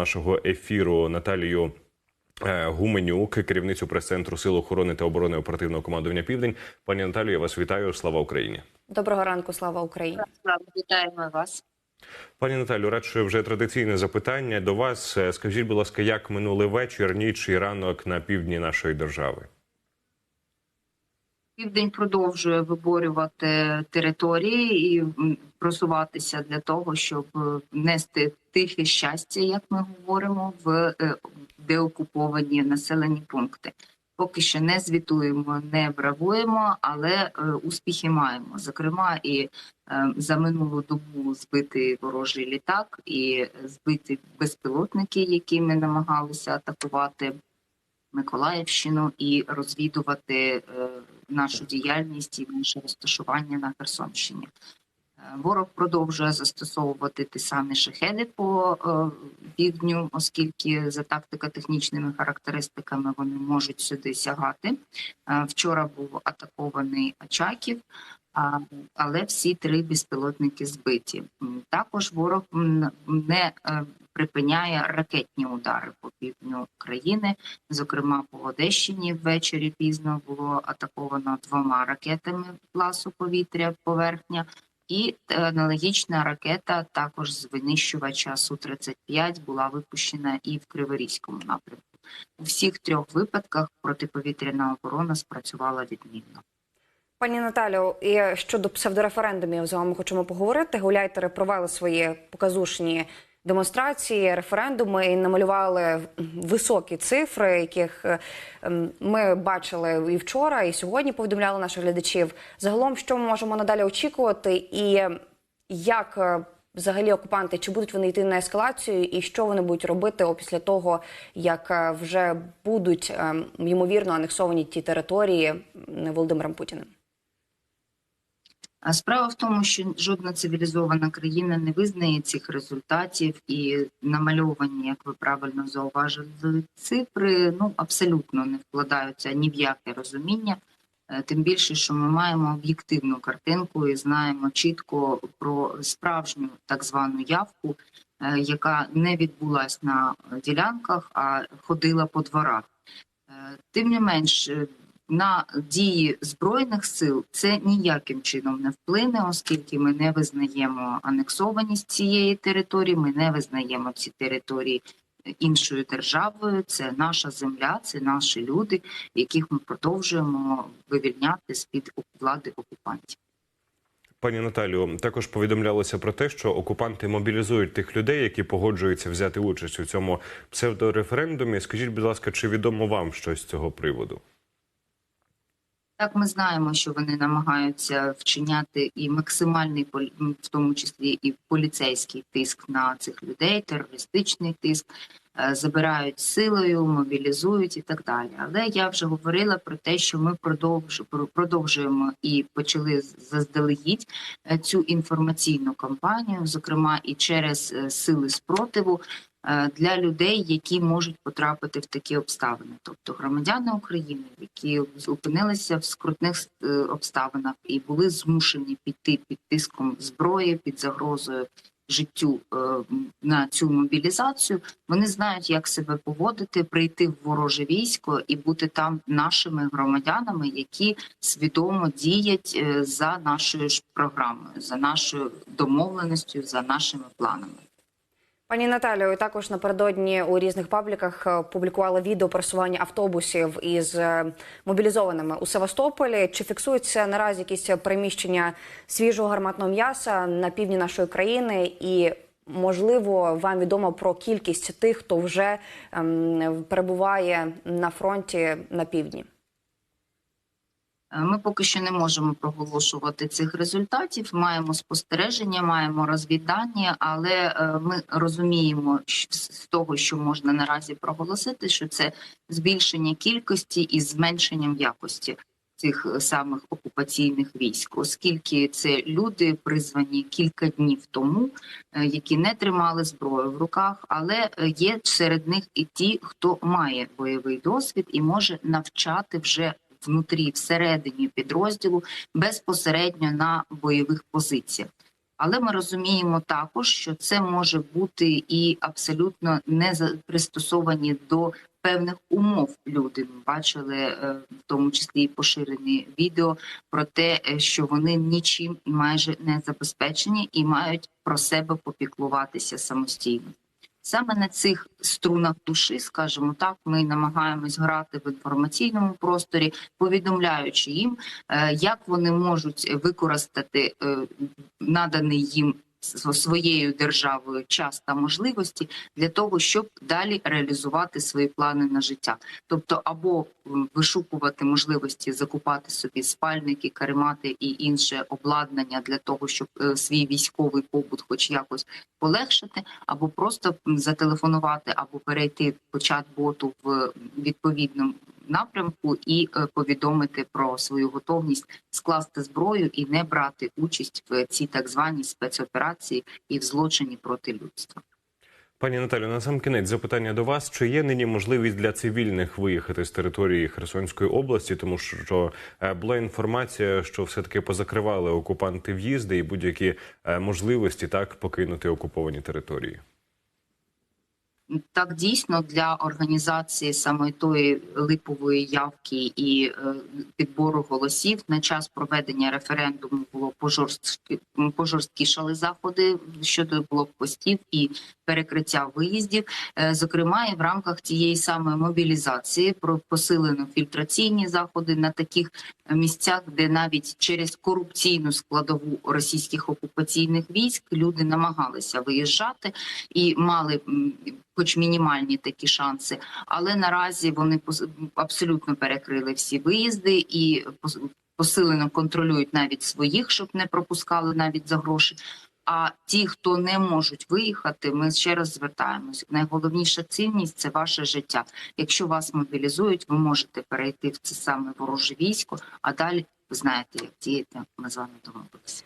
нашого ефіру Наталію е, Гуменюк, керівницю прес-центру Сил охорони та оборони оперативного командування Південь. Пані Наталію, я вас вітаю. Слава Україні. Доброго ранку, слава Україні. Слава, вітаємо вас. Пані Наталю, радше вже традиційне запитання до вас. Е, Скажіть, будь ласка, як минули вечір, ніч і ранок на півдні нашої держави? Південь продовжує виборювати території і просуватися для того, щоб е, нести тихе щастя, як ми говоримо, в е, деокуповані населені пункти. Поки що не звітуємо, не бравуємо, але е, успіхи маємо. Зокрема, і за минулу добу збитий ворожий літак, і збиті безпілотники, які ми намагалися атакувати Миколаївщину і розвідувати нашу діяльність і наше розташування на Херсонщині. Е, Ворог продовжує застосовувати ті самі шахеди по е, півдню, оскільки за тактико-технічними характеристиками вони можуть сюди сягати. Е, Вчора був атакований Очаків, але всі три безпілотники збиті. Також ворог не е, припиняє ракетні удари по півдню країни. Зокрема, по Одещині ввечері пізно було атаковано двома ракетами класу повітря поверхня. І е, аналогічна ракета також з винищувача Су-35 була випущена і в Криворізькому напрямку. У всіх трьох випадках протиповітряна оборона спрацювала відмінно. Пані Наталю, і щодо псевдореферендумів з вами хочемо поговорити. Гуляйтери провели свої показушні демонстрації, референдуми і намалювали високі цифри, яких е, ми бачили і вчора, і сьогодні повідомляли наших глядачів. Загалом, що ми можемо надалі очікувати, і як е, взагалі окупанти чи будуть вони йти на ескалацію, і що вони будуть робити опісля того, як е, вже будуть ем, ймовірно анексовані ті території Володимиром Путіним? Справа в тому, що жодна цивілізована країна не визнає цих результатів, і намальовані, як ви правильно зауважили, цифри ну абсолютно не вкладаються ні в яке розуміння. Е, Тим більше, що ми маємо об'єктивну картинку і знаємо чітко про справжню так звану явку, е, яка не відбулась на ділянках, а ходила по дворах. Е, Тим не менш, на дії збройних сил це ніяким чином не вплине, оскільки ми не визнаємо анексованість цієї території, ми не визнаємо ці території іншою державою. Це наша земля, це наші люди, яких ми продовжуємо вивільняти з під влади окупантів. Пані Наталю, також повідомлялося про те, що окупанти мобілізують тих людей, які погоджуються взяти участь у цьому псевдореферендумі. Скажіть, будь ласка, чи відомо вам щось з цього приводу? Так, ми знаємо, що вони намагаються вчиняти і максимальний в тому числі і поліцейський тиск на цих людей, терористичний тиск, е, забирають силою, мобілізують і так далі. Але я вже говорила про те, що ми продовж- продовжуємо і почали заздалегідь е, цю інформаційну кампанію, зокрема і через е, сили спротиву для людей, які можуть потрапити в такі обставини, тобто громадяни України, які опинилися в скрутних е, обставинах і були змушені піти під тиском зброї, під загрозою життю е, на цю мобілізацію. Вони знають, як себе поводити, прийти в вороже військо і бути там нашими громадянами, які свідомо діять е, за нашою ж програмою, за нашою домовленістю, за нашими планами. Пані Наталію, також напередодні у різних пабліках е, публікували відео просування автобусів із е, мобілізованими у Севастополі. Чи фіксується наразі якісь приміщення свіжого гарматного м'яса на півдні нашої країни? І можливо, вам відомо про кількість тих, хто вже ем, перебуває на фронті на півдні? Е, Ми поки що не можемо проголошувати цих результатів. Маємо спостереження, маємо розвідання, але е, ми розуміємо з того, що можна наразі проголосити, що це збільшення кількості із зменшенням якості цих е, самих окупаційних військ, оскільки це люди призвані кілька днів тому, які не тримали зброю в руках, але є серед них і ті, хто має бойовий досвід і може навчати вже внутрі всередині підрозділу безпосередньо на бойових позиціях. Але ми розуміємо також, що це може бути і абсолютно не пристосовані до певних умов люди. Ми бачили е, в тому числі і поширені відео про те, е, що вони нічим майже не забезпечені і мають про себе попіклуватися самостійно. Саме на цих струнах душі, скажімо так, ми намагаємось грати в інформаційному просторі, повідомляючи їм, е, як вони можуть використати е, наданий їм своєю державою час та можливості для того, щоб далі реалізувати свої плани на життя, тобто або вишукувати можливості закупати собі спальники, каремати і інше обладнання для того, щоб е, свій військовий побут, хоч якось полегшити, або просто зателефонувати, або перейти по чат-боту в відповідному напрямку і е, повідомити про свою готовність скласти зброю і не брати участь в цій так званій спецоперації і в злочині проти людства. Пані Наталю, на сам кінець запитання до вас: чи є нині можливість для цивільних виїхати з території Херсонської області, тому що е, була інформація, що все таки позакривали окупанти в'їзди і будь-які е, можливості так покинути окуповані території? Так дійсно для організації саме тої липової явки і е, підбору голосів на час проведення референдуму було пожорсткі пожорсткішали заходи щодо блокпостів і перекриття виїздів. Е, зокрема, і в рамках цієї самої мобілізації про посилено фільтраційні заходи на таких місцях, де навіть через корупційну складову російських окупаційних військ люди намагалися виїжджати і мали хоч мінімальні такі шанси, але наразі вони абсолютно перекрили всі виїзди і пос- посилено контролюють навіть своїх, щоб не пропускали навіть за гроші. А ті, хто не можуть виїхати, ми ще раз звертаємось. Найголовніша цінність це ваше життя. Якщо вас мобілізують, ви можете перейти в це саме вороже військо, а далі ви знаєте, як діяти. Ми з вами домовилися.